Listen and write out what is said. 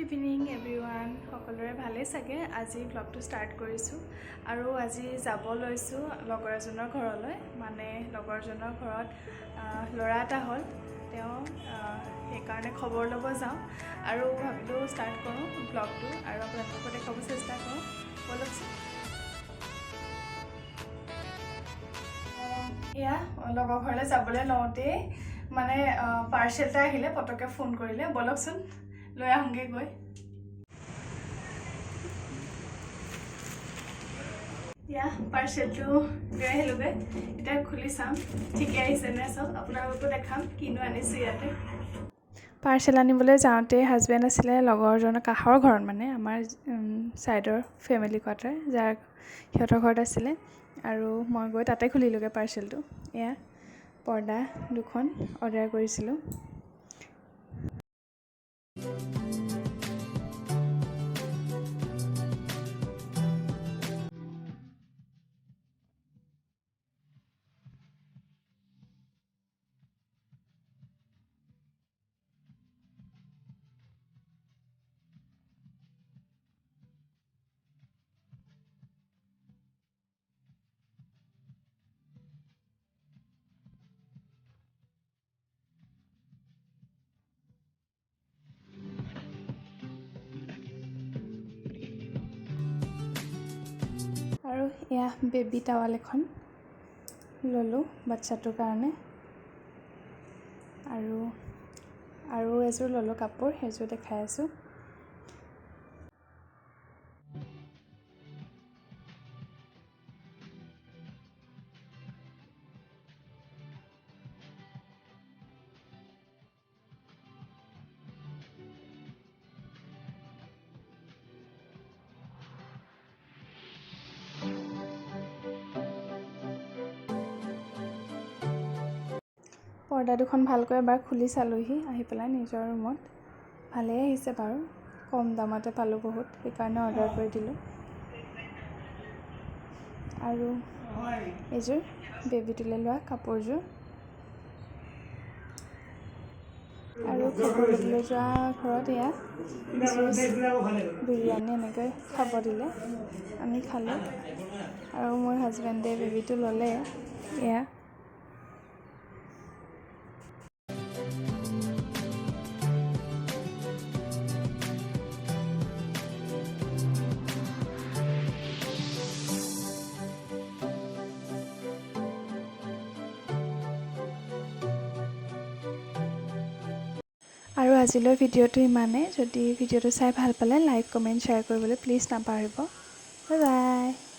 Good evening every one সকলোৰে ভালেই চাগে? আজি ব্লগটো ষ্টাৰ্ট কৰিছোঁ। আৰু আজি যাব লৈছোঁ লগৰ এজনৰ ঘৰলৈ। মানে লগৰজনৰ ঘৰত ল'ৰা এটা হ'ল। তেওঁ সেইকাৰণে খবৰ ল'ব যাওঁ। আৰু ভাবিলোঁ ষ্টাৰ্ট কৰোঁ ব্লগটো আৰু আপোনালোকক দেখাব চেষ্টা কৰোঁ। ব'লকচোন। এয়া লগৰ ঘৰলৈ যাবলৈ লওঁতেই মানে পাৰ্চেল এটা আহিলে পটককৈ ফোন কৰিলে। ব'লকচোন। লৈ আহোঁগৈ গৈ। এয়া পাৰ্চেলটো লৈ আহিলোগৈ। এতিয়া খুলি চাম। ঠিকে আহিছে নে চব? আপোনালোকো দেখাম কিনো আনিছোঁ ইয়াতে। পাৰ্চেল আনিবলৈ যাওঁতে হাজবেণ্ড আছিলে লগৰজনৰ কাষৰ ঘৰত মানে আমাৰ ছাইডৰ ফেমিলি কোৱাৰ্টাৰ যাৰ সিহঁতৰ ঘৰত আছিলে। আৰু মই গৈ তাতে খুলিলোঁগৈ পাৰ্চেলটো এয়া পৰ্দা দুখন অৰ্ডাৰ কৰিছিলোঁ। এয়া বেবী টাৱাল এখন ল'লোঁ বাচ্ছাটোৰ কাৰণে। আৰু আৰু এযোৰ ল'লোঁ কাপোৰ সেইযোৰ দেখাই আছোঁ। পৰ্দা দুখন ভালকৈ এবাৰ খুলি চালোঁহি আহি পেলাই নিজৰ ৰুমত। ভালেই আহিছে বাৰু কম দামতে পালোঁ বহুত সেইকাৰণে অৰ্ডাৰ কৰি দিলোঁ। আৰু এইযোৰ বেবীটোলৈ লোৱা কাপোৰযোৰ। আৰু খবৰ ল'বলৈ যোৱা ঘৰত এয়া বিৰিয়ানী এনেকৈ খাব দিলে আমি খালোঁ। আৰু মোৰ হাজবেণ্ডে বেবীটো ল'লে এয়া আজিলৈ ভিডিঅ'টো ইমানেই। যদি ভিডিঅ'টো চাই ভালো পালে লাইক, কমেণ্ট, শ্বেয়াৰ কৰিবলৈ প্লিজ নাপাহৰিব। Bye bye.